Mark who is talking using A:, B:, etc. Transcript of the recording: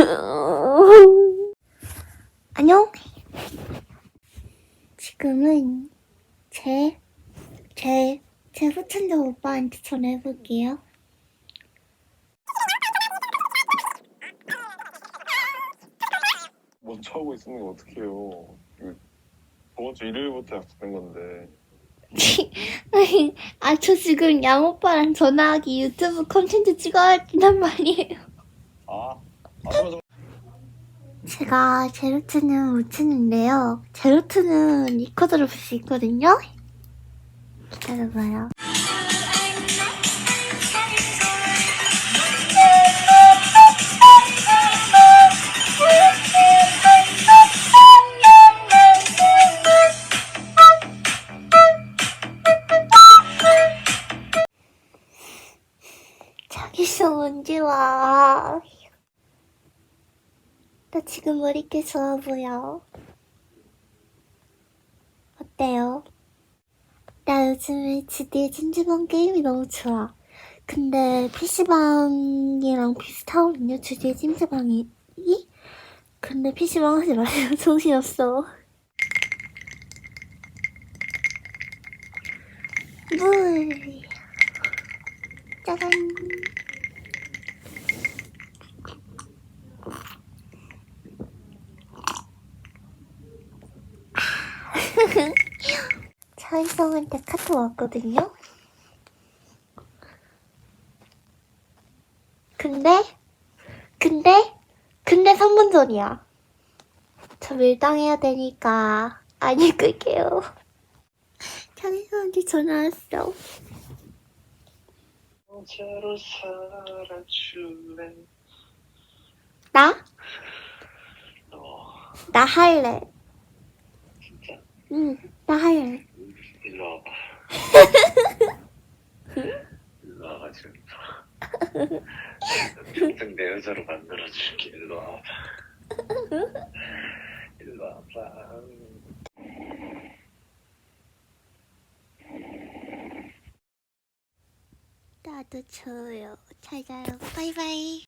A: 안녕. 지금은 제, 제, 제 후천자 오빠한테 전해볼게요.
B: 먼저 하고 있으면 어떡해요. 이거 저번 주 일요일부터 약속된 건데.
A: 아, 저 지금 양오빠랑 전화하기 유튜브 컨텐츠 찍어야 된단 말이에요.
B: 아,
A: 제가 제로트는 못 치는데요. 제로트는 리코더로 볼 수 있거든요. 기다려봐요. 자기성 언제 와? 나 지금 머리깨 좋아 보여. 어때요? 나 요즘에 GD의 찜질방 게임이 너무 좋아. 근데 PC방이랑 비슷하거든요, GD의 찜질방이. 근데 PC방 하지 마세요. 정신없어. 물. 짜잔. 차이성한테 카톡 왔거든요? 근데, 근데, 근데 3분 전이야. 저 밀당해야 되니까 안 읽을게요. 차이성한테 전화 왔어. 나? 너나 할래.
B: 진짜
A: 응, 나 할래.
B: 일로 와봐 일로 와가지고 평생 내 여자로 만들어줄게 일로 와봐 일로 와봐
A: 나도 좋아요. 잘 자요. 바이바이.